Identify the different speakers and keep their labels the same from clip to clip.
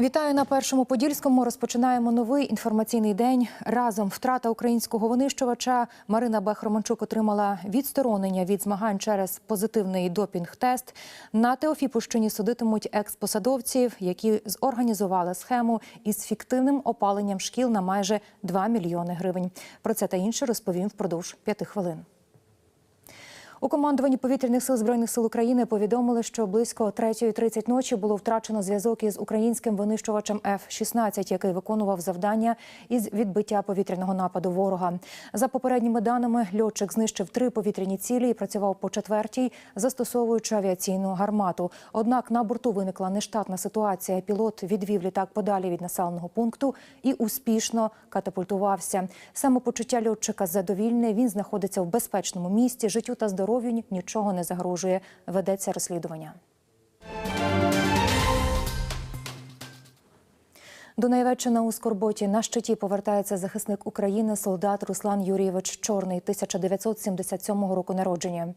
Speaker 1: Вітаю на першому подільському. Розпочинаємо новий інформаційний день. Разом втрата українського винищувача Марина Бех-Романчук отримала відсторонення від змагань через позитивний допінг-тест. На Теофіпущині судитимуть експосадовців, які зорганізували схему із фіктивним опаленням шкіл на майже 2 мільйони гривень. Про це та інше розповім впродовж п'яти хвилин. У командуванні повітряних сил збройних сил України повідомили, що близько 3.30 ночі було втрачено зв'язок із українським винищувачем F-16, який виконував завдання із відбиття повітряного нападу ворога. За попередніми даними, льотчик знищив три повітряні цілі і працював по четвертій, застосовуючи авіаційну гармату. Однак на борту виникла нештатна ситуація. Пілот відвів літак подалі від населеного пункту і успішно катапультувався. Самопочуття льотчика задовільне. Він знаходиться в безпечному місці. Життю та здоров'ю нічого не загрожує. Ведеться розслідування. Донеччина у Скорботі на щиті повертається захисник України, солдат Руслан Юрійович Чорний, 1977 року народження.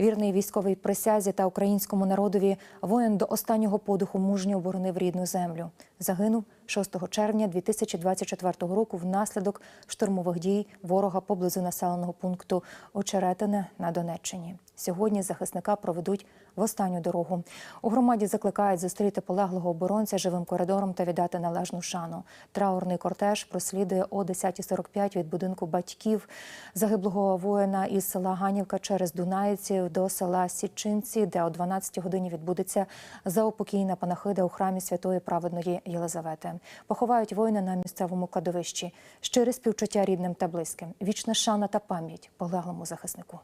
Speaker 1: Вірний військовій присязі та українському народові воїн до останнього подиху мужньо оборонив рідну землю. Загинув 6 червня 2024 року внаслідок штурмових дій ворога поблизу населеного пункту Очеретине на Донеччині. Сьогодні захисника проведуть в останню дорогу. У громаді закликають зустріти полеглого оборонця живим коридором та віддати належну шану. Траурний кортеж прослідує о 10.45 від будинку батьків загиблого воїна із села Ганівка через Дунаїців до села Січинці, де о 12 годині відбудеться заупокійна панахида у храмі святої праведної Єлизавети. Поховають воїна на місцевому кладовищі. Щире співчуття рідним та близьким. Вічна шана та пам'ять полеглому захиснику.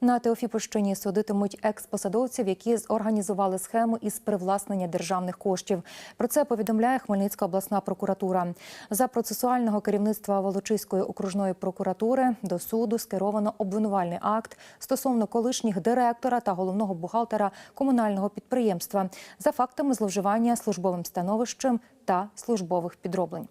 Speaker 1: На Теофіпольщині судитимуть експосадовців, які зорганізували схему із привласнення державних коштів. Про це повідомляє Хмельницька обласна прокуратура. За процесуального керівництва Волочиської окружної прокуратури до суду скеровано обвинувальний акт стосовно колишніх директора та головного бухгалтера комунального підприємства за фактами зловживання службовим становищем та службових підроблень.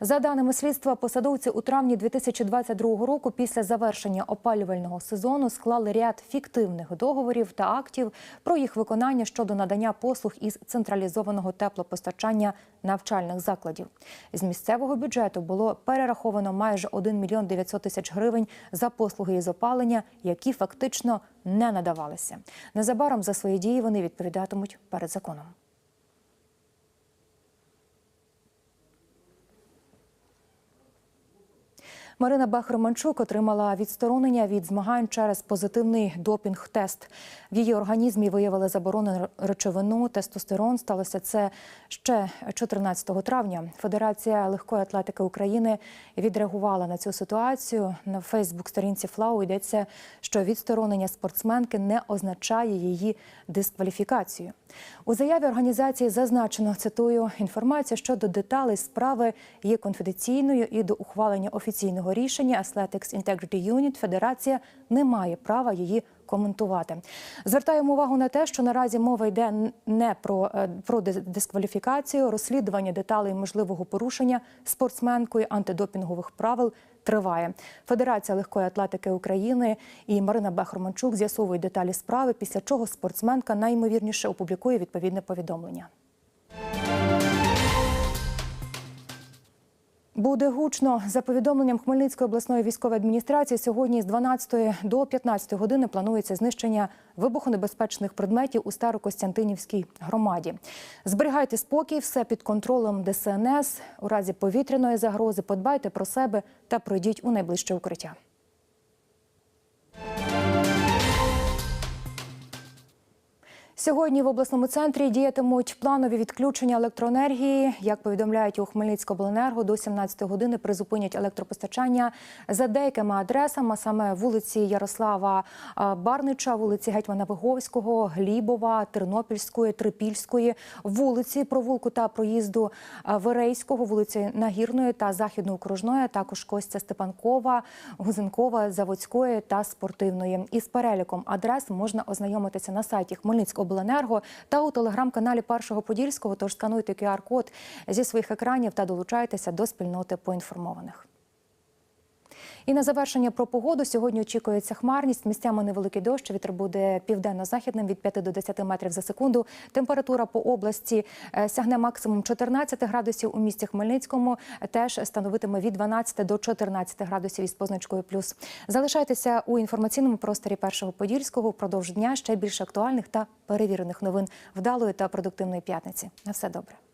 Speaker 1: За даними слідства, посадовці у травні 2022 року після завершення опалювального сезону склали ряд фіктивних договорів та актів про їх виконання щодо надання послуг із централізованого теплопостачання навчальних закладів. З місцевого бюджету було перераховано майже 1 мільйон 900 тисяч гривень за послуги із опалення, які фактично не надавалися. Незабаром за свої дії вони відповідатимуть перед законом. Марина Бах-Романчук отримала відсторонення від змагань через позитивний допінг-тест. В її організмі виявили заборонену речовину тестостерон. Сталося це ще 14 травня. Федерація легкої атлетики України відреагувала на цю ситуацію. На Фейсбук-сторінці Флау йдеться, що відсторонення спортсменки не означає її дискваліфікацію. У заяві організації зазначено цитую інформація щодо деталей справи є конфіденційною і до ухвалення офіційного рішення Athletics Integrity Unit Федерація не має права її коментувати. Звертаємо увагу на те, що наразі мова йде не про, е, про дискваліфікацію, розслідування деталей можливого порушення спортсменкою антидопінгових правил. Триває Федерація легкої атлетики України і Марина Бех-Романчук з'ясовують деталі справи, після чого спортсменка найімовірніше опублікує відповідне повідомлення. Буде гучно за повідомленням Хмельницької обласної військової адміністрації. Сьогодні з 12 до 15 години планується знищення вибухонебезпечних предметів у Старокостянтинівській громаді. Зберігайте спокій, все під контролем ДСНС. У разі повітряної загрози подбайте про себе та пройдіть у найближче укриття. Сьогодні в обласному центрі діятимуть планові відключення електроенергії. Як повідомляють у Хмельницькобленерго, до 17 години призупинять електропостачання за деякими адресами, а саме вулиці Ярослава Барнича, вулиці Гетьмана Виговського, Глібова, Тернопільської, Трипільської, вулиці Провулку та проїзду Верейського, вулиці Нагірної та Західноокружної, також Костя Степанкова, Гузенкова, Заводської та Спортивної. Із переліком адрес можна ознайомитися на сайті Хмельницького обленерго та у телеграм-каналі Першого Подільського. Тож скануйте QR-код зі своїх екранів та долучайтеся до спільноти поінформованих. І на завершення про погоду сьогодні очікується хмарність. Місцями невеликий дощ. Вітер буде південно-західним від 5 до 10 метрів за секунду. Температура по області е, сягне максимум 14 градусів у місті Хмельницькому. Теж становитиме від 12 до 14 градусів із позначкою плюс. Залишайтеся у інформаційному просторі першого подільського впродовж дня ще більше актуальних та перевірених новин вдалої та продуктивної п'ятниці. На все добре.